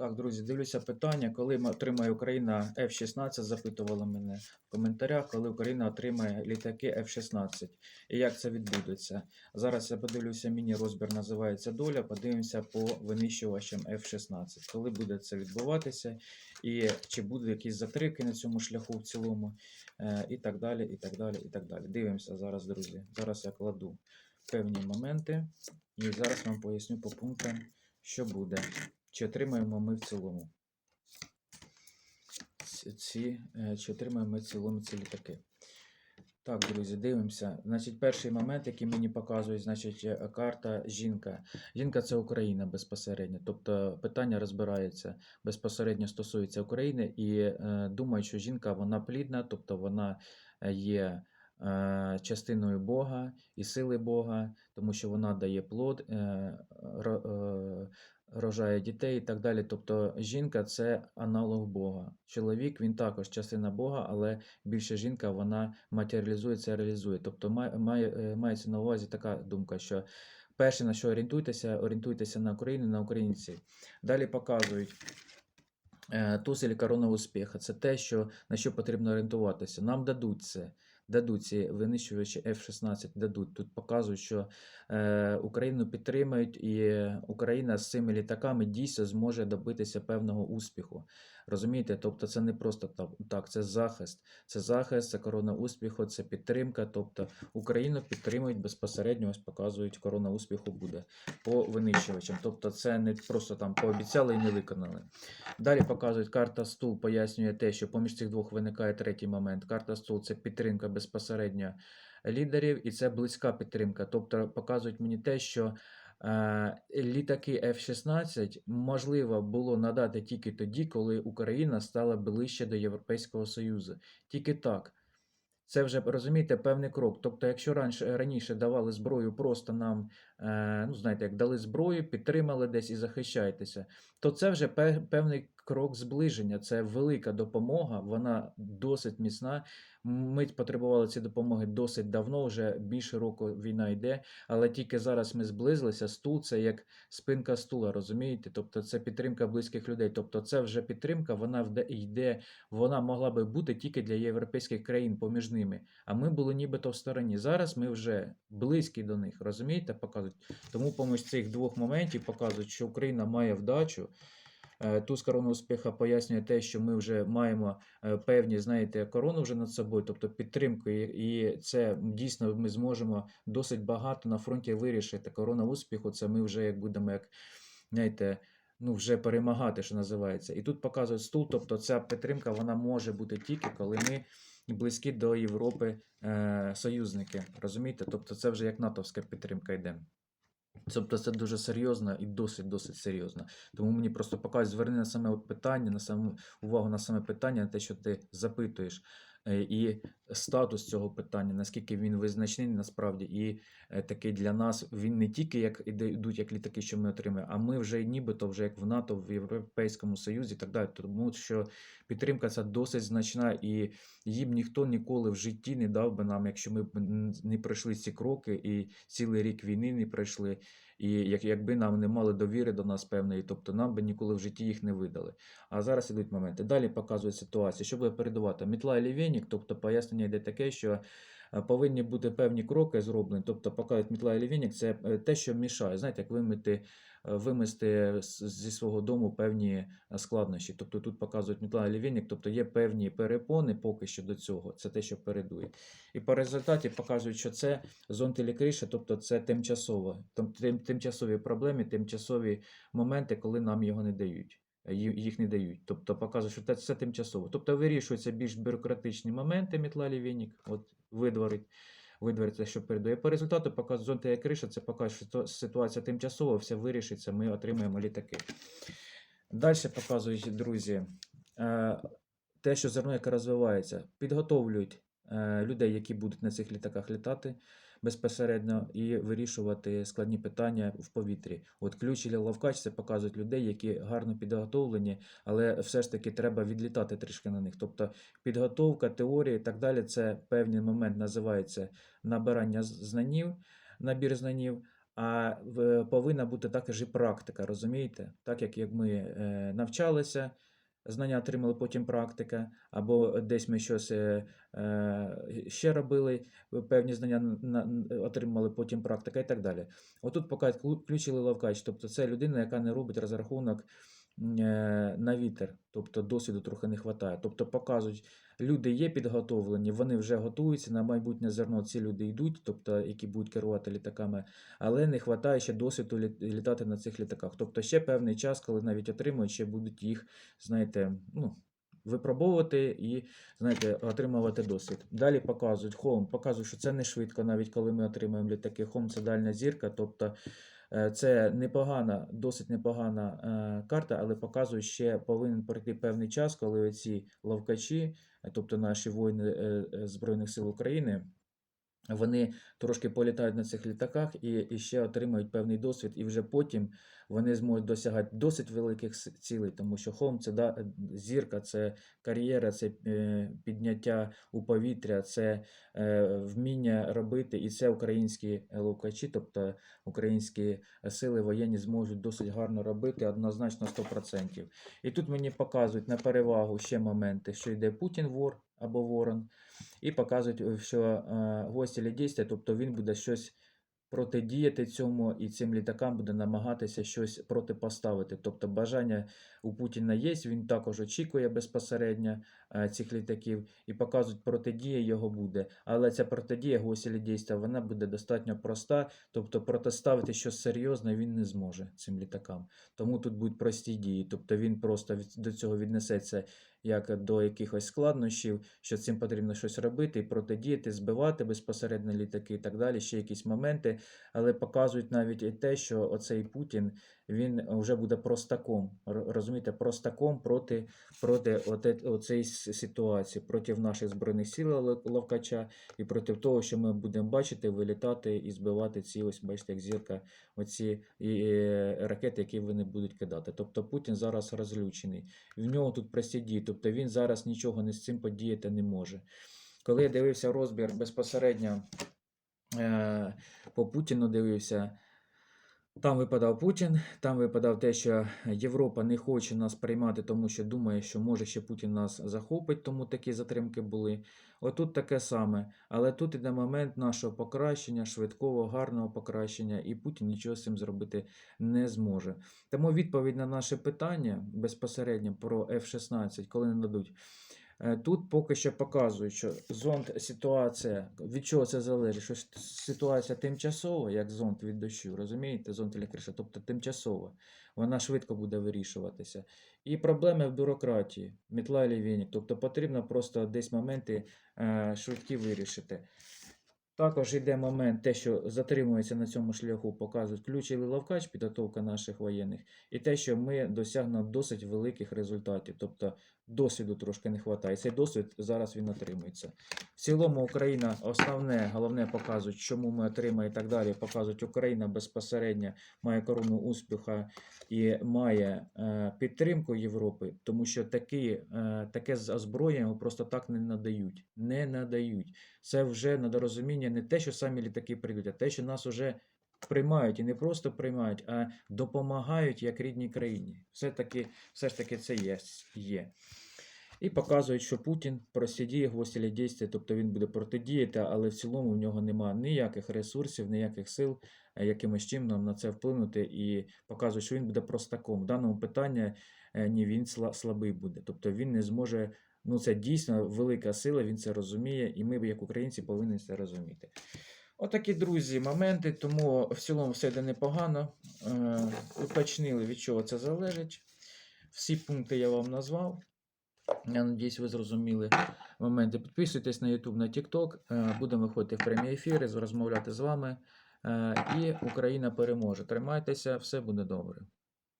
Так, друзі, дивлюся питання, коли отримає Україна F-16, запитували мене в коментарях, коли Україна отримає літаки F-16 і як це відбудеться. Зараз я подивлюся, міні-розбір називається доля, подивимося по винищувачам F-16, коли буде це відбуватися, і чи будуть якісь затримки на цьому шляху в цілому, е, і так далі, і так далі, і так далі. Дивимося зараз, друзі. Зараз я кладу певні моменти і зараз вам поясню по пунктам, що буде. Чи отримаємо ми в цілому? Ці- е, чи отримаємо ми в цілому ці літаки? Так, друзі, дивимося. Значить, перший момент, який мені показують, значить, е, карта жінка. Жінка це Україна безпосередньо. Тобто питання розбирається безпосередньо стосується України, і е, думаю, що жінка вона плідна, тобто вона е, є е, частиною Бога і сили Бога, тому що вона дає плод, е, е, рожає дітей і так далі. Тобто жінка це аналог Бога. Чоловік він також частина Бога, але більше жінка вона матеріалізується, реалізує. Тобто має, е, мається на увазі така думка, що перше на що орієнтуйтеся, орієнтуйтеся на Україну, на українців. Далі показують. е, Туз і корона успіха це те, що, на що потрібно орієнтуватися. Нам дадуть це. Дадуть ці винищувачі F-16 дадуть. Тут показують, що е, Україну підтримають, і Україна з цими літаками дійсно зможе добитися певного успіху. Розумієте? Тобто це не просто так, це захист. Це захист, це корона успіху, це підтримка. Тобто Україну підтримують безпосередньо, ось показують, корона успіху буде по винищувачам. Тобто це не просто там пообіцяли і не виконали. Далі показують карта стул, пояснює те, що поміж цих двох виникає третій момент. Карта стул це підтримка безпосередньо лідерів, і це близька підтримка. Тобто показують мені те, що е, літаки F-16 можливо було надати тільки тоді, коли Україна стала ближче до Європейського Союзу. Тільки так. Це вже розумієте певний крок. Тобто, якщо раніше раніше давали зброю просто нам, е, ну знаєте, як дали зброю, підтримали десь і захищайтеся, то це вже пе- певний крок зближення. Це велика допомога, вона досить міцна. Ми потребували цієї допомоги досить давно, вже більше року війна йде, але тільки зараз ми зблизилися. Стул це як спинка стула, розумієте? Тобто це підтримка близьких людей. Тобто, це вже підтримка, вона йде, вона могла би бути тільки для європейських країн поміж ними. А ми були нібито в стороні. Зараз ми вже близькі до них, розумієте? Показують. Тому поміж цих двох моментів показують, що Україна має вдачу. Е, Туз корона успіха пояснює те, що ми вже маємо е, певні, знаєте, корону вже над собою, тобто підтримку, і це дійсно ми зможемо досить багато на фронті вирішити. Корона успіху це ми вже як будемо, як знаєте, ну вже перемагати, що називається. І тут показують стул, тобто ця підтримка вона може бути тільки коли ми близькі до Європи е, союзники. Розумієте? Тобто це вже як натовська підтримка йде. Тобто це дуже серйозно і досить досить серйозно. Тому мені просто показують, зверни на саме питання, на саме увагу на саме питання, на те, що ти запитуєш, і статус цього питання, наскільки він визначний насправді, і е, такий для нас він не тільки як йдуть як літаки, що ми отримаємо, а ми вже нібито вже як в НАТО, в Європейському Союзі і так далі. Тому що підтримка ця досить значна, і її б ніхто ніколи в житті не дав би нам, якщо ми б не пройшли ці кроки і цілий рік війни не пройшли. І як, якби нам не мали довіри до нас певної, тобто нам би ніколи в житті їх не видали. А зараз ідуть моменти. Далі показують ситуацію. Що буде передувати? Мітла і лівенік, тобто пояснення йде таке, що повинні бути певні кроки зроблені. Тобто, показують мітла і лівенік, це е, те, що мішає. Знаєте, як вимити, е, вимести зі свого дому певні е, складнощі. Тобто тут показують мітла і лівенік, тобто є певні перепони поки що до цього. Це те, що передує. І по результаті показують, що це зонт тобто це тимчасово. Тим, тим, тимчасові проблеми, тимчасові моменти, коли нам його не дають. Е, Їх не дають. Тобто показує, що це, тимчасово. Тобто вирішуються більш бюрократичні моменти, Мітла Лівінік, от видворить. Видворить те, що передає. По результату показує зонта і криша, це показує, що ситуація тимчасова, все вирішиться, ми отримаємо літаки. Далі показують, друзі, е, те, що зерно, яке розвивається, підготовлюють е, людей, які будуть на цих літаках літати безпосередньо і вирішувати складні питання в повітрі. От ключ і лавкач це показують людей, які гарно підготовлені, але все ж таки треба відлітати трішки на них. Тобто підготовка, теорія і так далі це певний момент називається набирання знанів, набір знанів. А повинна бути також і практика, розумієте? Так як, як ми е, навчалися, знання отримали потім практика, або десь ми щось е, е, ще робили, певні знання на, отримали потім практика і так далі. Отут поки клю- включили лавкач, тобто це людина, яка не робить розрахунок на вітер, тобто досвіду трохи не вистачає. Тобто показують, люди є підготовлені, вони вже готуються на майбутнє зерно. Ці люди йдуть, тобто які будуть керувати літаками, але не вистачає ще досвіду літ- літати на цих літаках. Тобто ще певний час, коли навіть отримують, ще будуть їх, знаєте, ну. Випробовувати і, знаєте, отримувати досвід. Далі показують холм. показують, що це не швидко, навіть коли ми отримуємо літаки. Холм це дальня зірка, тобто е, це непогана, досить непогана е, карта, але показує, ще повинен пройти певний час, коли ці ловкачі, е, тобто наші воїни Збройних сил України, вони трошки політають на цих літаках і, і ще отримають певний досвід, і вже потім вони зможуть досягати досить великих цілей, тому що Хом це да, зірка, це кар'єра, це е, підняття у повітря, це вміння робити, і це українські ловкачі, тобто українські сили воєнні зможуть досить гарно робити, однозначно 100%. І тут мені показують на перевагу ще моменти, що йде Путін вор або ворон, і показують, е, що е, гості дійства, тобто він буде щось протидіяти цьому, і цим літакам буде намагатися щось протипоставити. Тобто бажання у Путіна є, він також очікує безпосередньо е, цих літаків і показують, протидія його буде. Але ця протидія гості дійства, вона буде достатньо проста, тобто протиставити щось серйозне він не зможе цим літакам. Тому тут будуть прості дії. Тобто він просто від- до цього віднесеться як до якихось складнощів, що цим потрібно щось робити, і протидіяти, збивати безпосередньо літаки і так далі, ще якісь моменти, але показують навіть і те, що оцей Путін він вже буде простаком, розумієте, простаком проти, проти с- ситуації, проти наших збройних Лав- Лавкача і проти того, що ми будемо бачити, вилітати і збивати ці ось, бачите, як зірка, оці ракети, які вони будуть кидати. Тобто Путін зараз розлючений. В нього тут прості дії, тобто він зараз нічого не з цим подіяти не може. Коли я дивився розбір безпосередньо е, по Путіну дивився, там випадав Путін, там випадав те, що Європа не хоче нас приймати, тому що думає, що може ще Путін нас захопить, тому такі затримки були. Отут таке саме. Але тут іде момент нашого покращення, швидкого, гарного покращення, і Путін нічого з цим зробити не зможе. Тому відповідь на наше питання безпосередньо про F-16, коли не дадуть. Е, Тут поки що показують, що зонд ситуація, від чого це залежить, що ситуація тимчасова, як зонд від дощу, розумієте, зонд і криша, тобто тимчасова, вона швидко буде вирішуватися. І проблеми в бюрократії, мітла і вінік, тобто потрібно просто десь моменти е, швидкі вирішити. Також йде момент, те, що затримується на цьому шляху, показують ключовий лавкач, підготовка наших воєнних, і те, що ми досягнемо досить великих результатів. Тобто досвіду трошки не вистачає. Цей досвід зараз він отримується. В цілому Україна основне, головне показують, чому ми отримаємо і так далі. Показують, Україна безпосередньо має корону успіху і має е, підтримку Європи, тому що такі, е, таке озброєння просто так не надають. Не надають. Це вже недорозуміння не те, що самі літаки прийдуть, а те, що нас вже приймають і не просто приймають, а допомагають як рідній країні. Все, таки, все ж таки це є. є. І показують, що Путін просидіє гвозділі дійства, тобто він буде протидіяти, але в цілому в нього немає ніяких ресурсів, ніяких сил, е, якимось чином на це вплинути, і показують, що він буде простаком. В даному питанні е, ні, він сла- слабий буде. Тобто він не зможе. Ну, це дійсно велика сила, він це розуміє, і ми, як українці, повинні це розуміти. Отакі, друзі, моменти, тому в цілому все йде непогано. Е, уточнили, від чого це залежить. Всі пункти я вам назвав. Я надіюсь, ви зрозуміли моменти. Підписуйтесь на YouTube, на TikTok. Е, Будемо виходити в прямі ефіри, розмовляти з вами. Е, І Україна переможе. Тримайтеся, все буде добре.